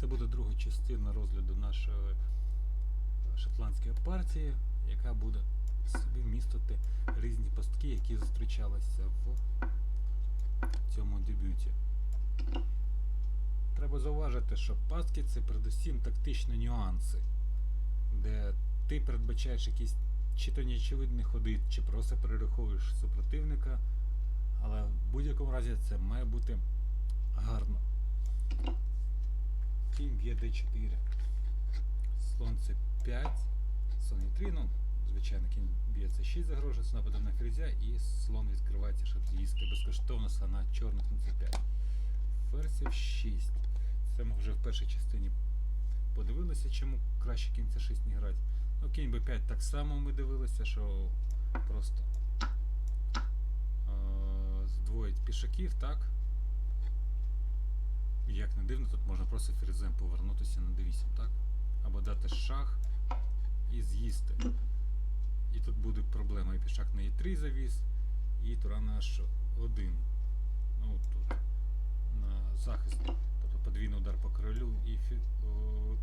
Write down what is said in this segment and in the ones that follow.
Це буде друга частина розгляду нашої шотландської партії, яка буде собі містити різні пастки, які зустрічалися в цьому дебюті. Треба зауважити, що пастки це передусім тактичні нюанси, де ти передбачаєш якісь чи то неочевидні ходи, чи просто перераховуєш супротивника, але в будь-якому разі це має бути гарно. Б'є d4. Слон це 5, слон е 3, ну, звичайно, кінь б'є це 6 загрожує, з нападом на і слон відкривається, з'їсти безкоштовно слона чорних на 5. Ферзь 6. Це ми вже в першій частині подивилися, чому краще кінь це 6 не грати. Ну, кінь b5 так само ми дивилися, що просто здвоїть пішаків, так? Як не дивно, тут можна просто ферзем повернутися на d8, так? Або дати шах і з'їсти. І тут буде проблема. І пішак на e3 завіс, і на h1. Ну, тут на захист. Тобто подвійний удар по королю і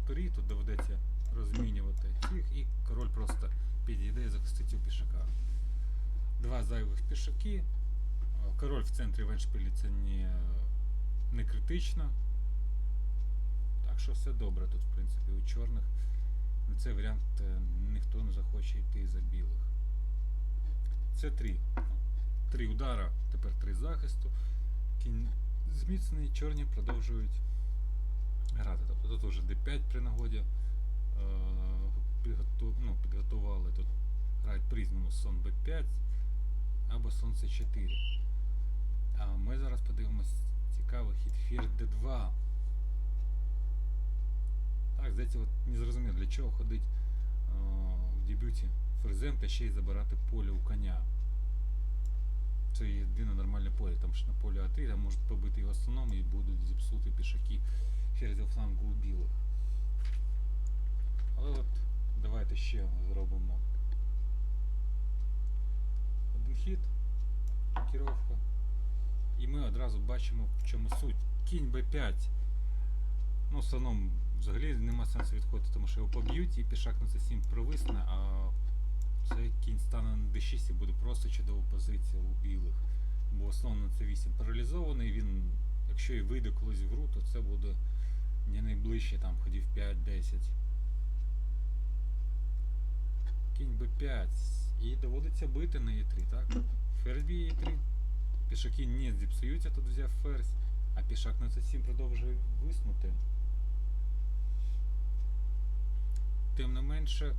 турі тут доведеться розмінювати цих, і король просто підійде і захистить цього пішака. Два зайвих пішаки. Король в центрі веншпілі це не, не критично. Так що все добре тут, в принципі, у чорних. На цей варіант е, ніхто не захоче йти за білих. Це три. Три удара, тепер три захисту. Кінь зміцнений, чорні продовжують грати. Тобто тут вже d5 при нагоді е, підготу- ну, підготували. Тут грають по-різному сон b5 або сон c4. А ми зараз подивимось цікавий хід фір d2. Так, здається, от не зрозуміло, для чого ходить е, в дебюті ферзем та ще й забирати поле у коня. Це єдине нормальне поле, тому що на полі А3 там можуть побити його слоном і будуть зіпсути пішаки ферзя флангу у білих. Але от давайте ще зробимо один хід, керовка. І ми одразу бачимо, в чому суть. Кінь b5. Ну, слоном взагалі нема сенсу відходити, тому що його поб'ють і пішак на c7 провисне, а цей кінь стане на d6 і буде просто чудова позиція у білих. Бо слон на c8 паралізований, він, якщо і вийде колись в гру, то це буде не найближче там ходів 5-10. Кінь b5. І доводиться бити на e3, так? Ферзь б'є e3. Пішаки не зіпсуються, тут взяв ферзь, а пішак на c7 продовжує виснути. Тим не менше, е,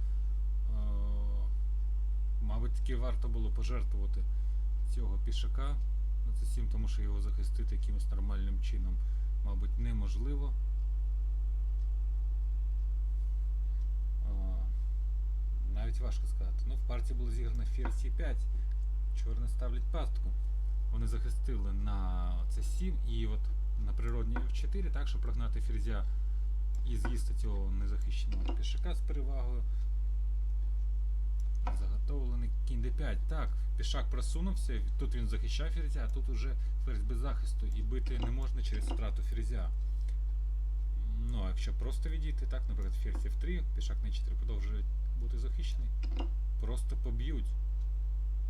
мабуть, таки варто було пожертвувати цього пішака на c7, тому що його захистити якимось нормальним чином, мабуть, неможливо. Е, Навіть важко сказати. Ну, в партії було зіграно ферзь c5. Чорні ставлять пастку. Вони захистили на c7 і от на природній f4, так, щоб прогнати ферзя і з'їсти цього незахищеного пішака з перевагою. Заготовлений кінь d5. Так, пішак просунувся, тут він захищав ферзя, а тут уже ферзь без захисту і бити не можна через втрату ферзя. Ну, а якщо просто відійти, так, наприклад, ферзь f3, пішак на 4 продовжує бути захищений, просто поб'ють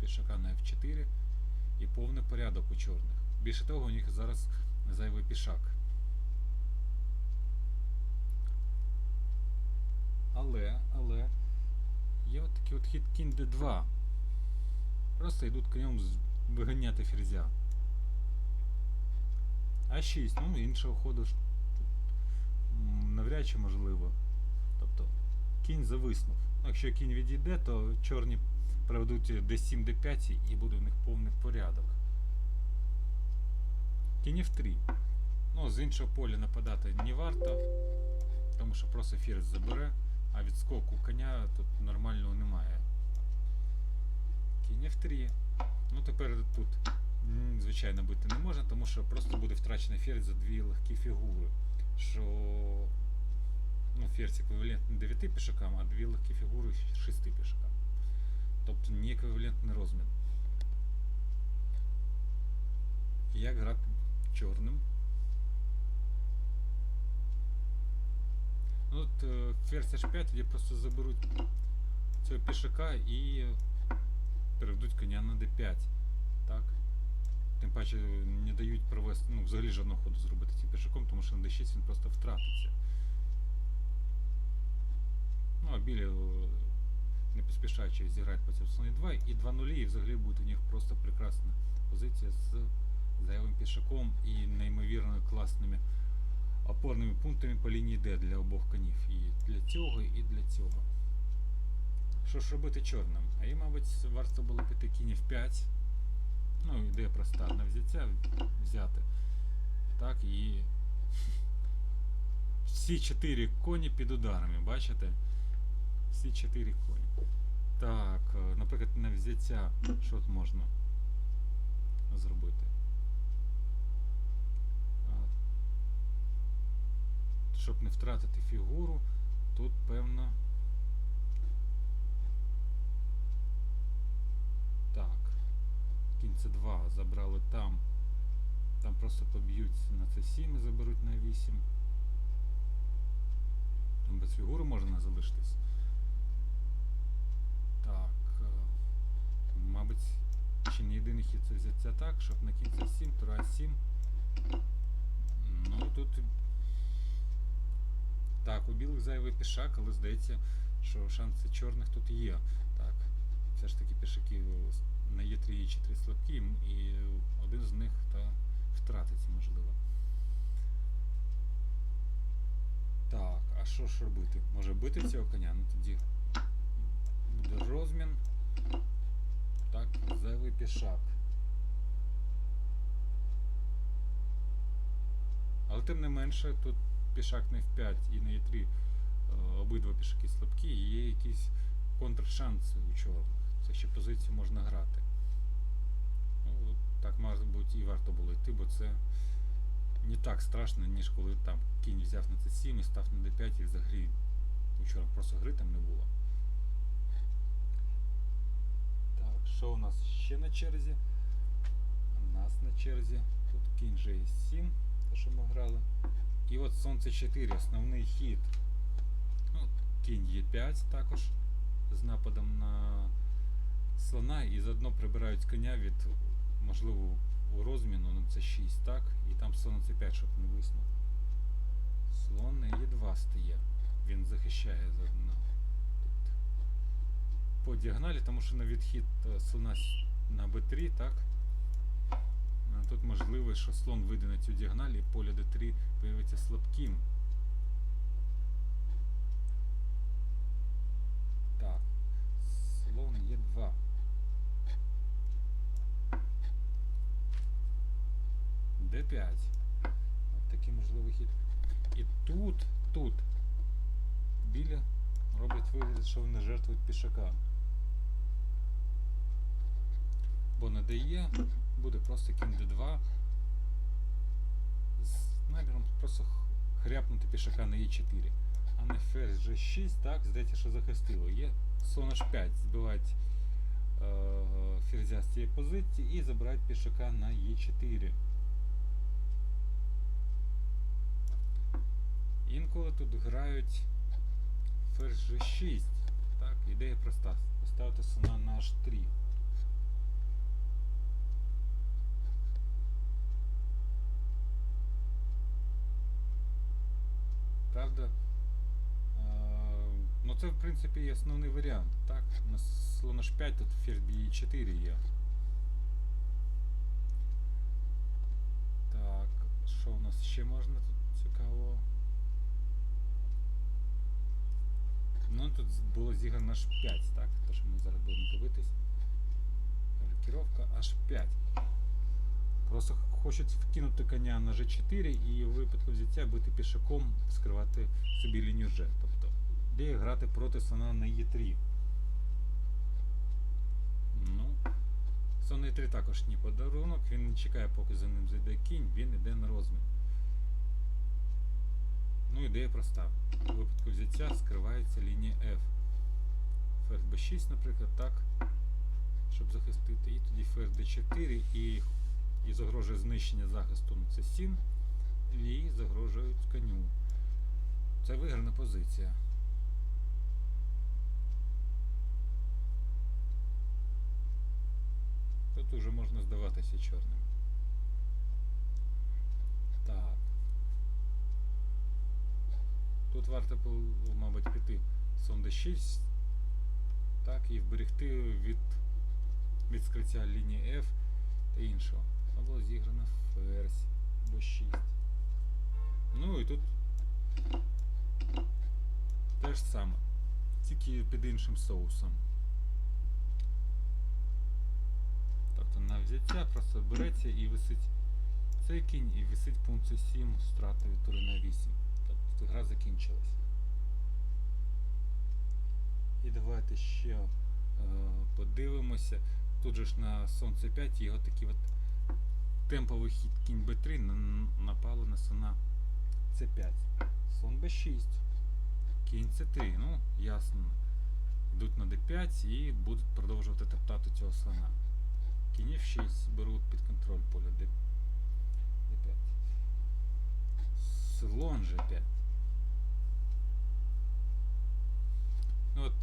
пішака на f4 і повний порядок у чорних. Більше того, у них зараз зайвий пішак. Але, але є от такий от хід кінь d2. Просто йдуть конем виганяти ферзя. А6, ну іншого ходу ж навряд чи можливо. Тобто кінь зависнув. Ну, Якщо кінь відійде, то чорні проведуть d7, d5 і буде в них повний порядок. Кінь f3. Ну, з іншого поля нападати не варто, тому що просто ферзь забере, а відскоку коня тут нормального немає. Кінь f3. Ну тепер тут, звичайно, бити не можна, тому що просто буде втрачений ферзь за дві легкі фігури. Що ну, ферзь еквівалентний 9 пішакам, а дві легкі фігури 6 пішакам. Тобто не еквівалентний розмін. Як грати чорним? От е, ферзь h5 тоді просто заберуть цього пішака і переведуть коня на d5. Так? Тим паче не дають провести, ну, взагалі жодного ходу зробити цим пішаком, тому що на d6 він просто втратиться. Ну, а білі е, не поспішаючи зіграють по цьому слоні 2 і 2 нулі, і взагалі буде у них просто прекрасна позиція з зайвим пішаком і неймовірно класними опорними пунктами по лінії D для обох конів. І для цього, і для цього. Що ж робити чорним? А їм, мабуть, варто було піти кінь в 5. Ну, ідея проста. На взяття взяти. Так, і всі чотири коні під ударами, бачите? Всі чотири коні. Так, е, наприклад, на взяття, що можна зробити? А, Щоб не втратити фігуру, тут певно. Так. Кінь це 2 забрали там. Там просто поб'ють на це 7 і заберуть на 8. Там без фігури можна залишитись. Так. е, Мабуть, чи не єдиний хід це взяття так, щоб на кінці 7, тура 7. Ну тут. Так, у білих зайвий пішак, але здається, що шанси чорних тут є. Так. Все ж таки пішаки на Е3 і 4 слабкі, і один з них та втратиться, можливо. Так, а що ж робити? Може бити цього коня? Ну тоді буде розмін. Так, зайвий пішак. Але тим не менше, тут пішак на F5 і на E3 е, обидва пішаки слабкі, і є якісь контршанси у чорних. Це ще позицію можна грати. Ну, так, мабуть, і варто було йти, бо це не так страшно, ніж коли там кінь взяв на це 7 і став на d5 і взагалі чорних просто гри там не було. Так, що у нас ще на черзі? У нас на черзі тут кінь G7, те, що ми грали. І от Сонце 4, основний хід. Ну, кінь Е5 також з нападом на слона і заодно прибирають коня від, можливо, у розміну на це 6, так? І там слон на це 5, щоб не виснув. Слон на Е2 стає. Він захищає заодно. По діагоналі, тому що на відхід е, слона на Б3, так? Тут можливо, що слон вийде на цю діагональ і поле d3 виявиться слабким. Так. Слон є 2. d5. От такий можливий хід. І тут, тут білі роблять вигляд, що вони жертвують пішака. Бо на DE буде просто кінь d2 з наміром просто хряпнути пішака на e4. А на ферзь g6, так, здається, що захистило. Є слон h5, збивають е, ферзя з цієї позиції і забирають пішака на e4. Інколи тут грають ферзь g6. Так, ідея проста. Поставити слона на h3. Правда? Е, це в принципі і основний варіант. Так? На слон h5 тут ферзь б'є 4 є. Так, що у нас ще можна тут цікавого? Ну тут було зіграно h5, так? Те, що ми зараз будемо дивитись. Рокіровка h5. Просто хочуть вкинути коня на g4 і у випадку взяття бити пішаком, скривати собі лінію g. Тобто ідея грати проти слона на e3. Ну, слон на e3 також не подарунок, він не чекає, поки за ним зайде кінь, він йде на розмін. Ну, ідея проста. У випадку взяття скривається лінія F. Ферзь b6, наприклад, так, щоб захистити. І тоді ферзь d4 і, і загрожує знищення захисту на c7, і загрожують коню. Це виграна позиція. Тут уже можна здаватися чорним. Так. Тут варто мабуть, піти сон d6. Так, і вберегти від, від скриття лінії F та іншого. А було зіграно ферзь до 6. Ну і тут те ж саме. Тільки під іншим соусом. Тобто на взяття просто береться і висить цей кінь і висить пункт 7 страта від тури на 8. Тобто гра закінчилась. І давайте ще е, подивимося. Тут же ж на сонце 5 його такий от темповий хід кінь b3 на- напали на слона c5. Слон b6. Кінь c3. Ну, ясно. Йдуть на d5 і будуть продовжувати топтати цього слона. Кінь f6 беруть під контроль поля d, d5. Слон g5. Ну, от,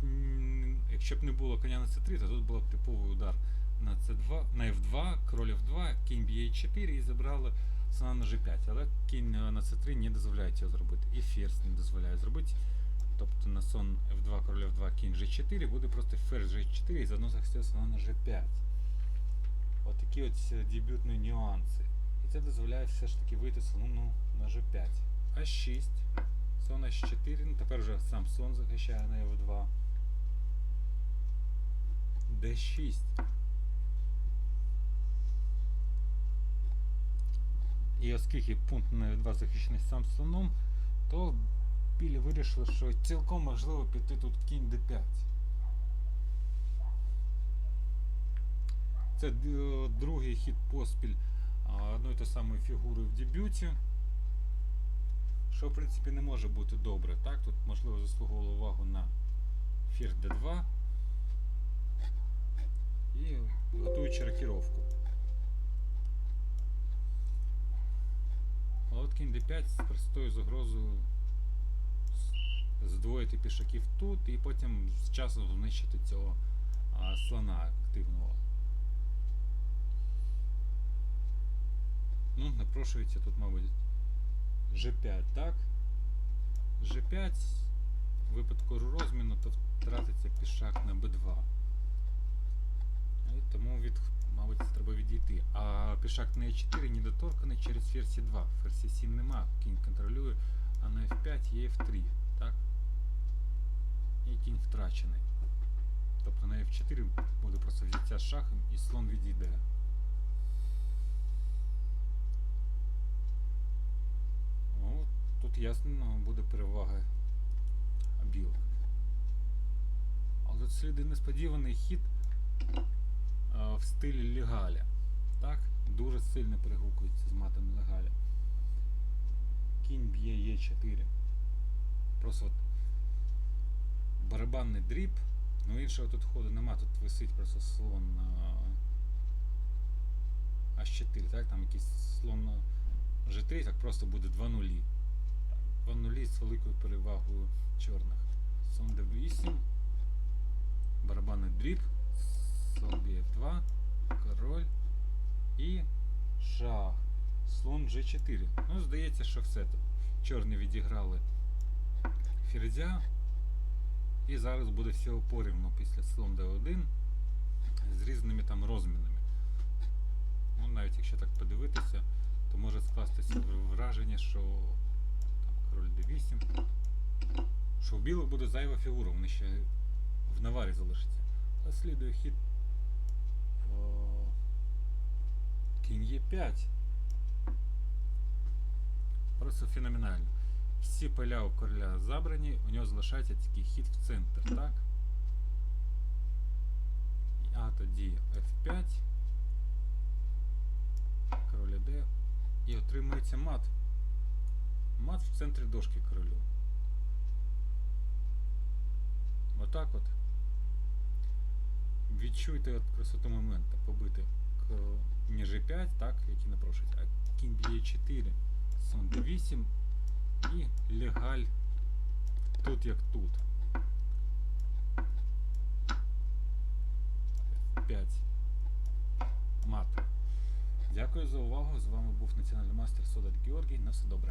якщо б не було коня на c3, то тут був б типовий удар на c2, на f2, король f2, кінь б'є 4 і забрали слона на g5. Але кінь на c3 не дозволяє цього зробити. І ферзь не дозволяє зробити. Тобто на сон f2, король f2, кінь g4 буде просто ферзь g4 і заодно захистити слона на g5. От такі от е, дебютні нюанси. І це дозволяє все ж таки вийти слону на g5. А6. Слон H4, ну тепер вже сам захищає на F2. D6. І оскільки пункт на F2 захищений сам то білі вирішили, що цілком можливо піти тут кінь D5. Це другий хід поспіль одної та самої фігури в дебюті. Що в принципі не може бути добре. Так, тут можливо заслуговувало увагу на ферзь d2 і готуючи рокіровку. А от кінь d5 з простою загрозою здвоїти пішаків тут і потім з часом знищити цього слона активного. Ну, напрошується тут, мабуть, G5, так? G5 в випадку розміну, то втратиться пішак на B2. І тому від, мабуть, треба відійти. А пішак на E4 недоторканий через ферзь 2. Ферзь 7 нема, кінь контролює, а на F5 є F3, так? І кінь втрачений. Тобто на F4 буде просто взяття шахом і слон відійде. Ну, тут ясно буде перевага білих. Але тут сліди несподіваний хід а, в стилі Легаля. Так? Дуже сильно перегукується з матом Легаля. Кінь б'є Е4. Просто от барабанний дріб. Ну іншого тут ходу нема, тут висить просто слон на H4, так? Там якийсь слон на G3, так просто буде 2 нулі. 2 нулі з великою перевагою чорних. Сон D8, барабанний дріб, слон BF2, король і шах. Слон G4. Ну, здається, що все. Чорні відіграли ферзя. І зараз буде всього порівну після слон D1 з різними там розмінами. Ну, навіть якщо так подивитися, то може скластися враження, що король d8, що в білих буде зайва фігура, вони ще в наварі залишаться. А слідує хід кінь е 5 Просто феноменально. Всі поля у короля забрані, у нього залишається тільки хід в центр, так? А тоді F5 король Д. І отримується мат. Мат в центрі дошки королю. Отак от. Відчуйте от красоту моменту побити кінь G5, так, який напрошується, а кінь б'є 4, сон D8 і легаль тут як тут. 5. Мат. Дякую за увагу. З вами був національний мастер Содаль Георгій. На все добре.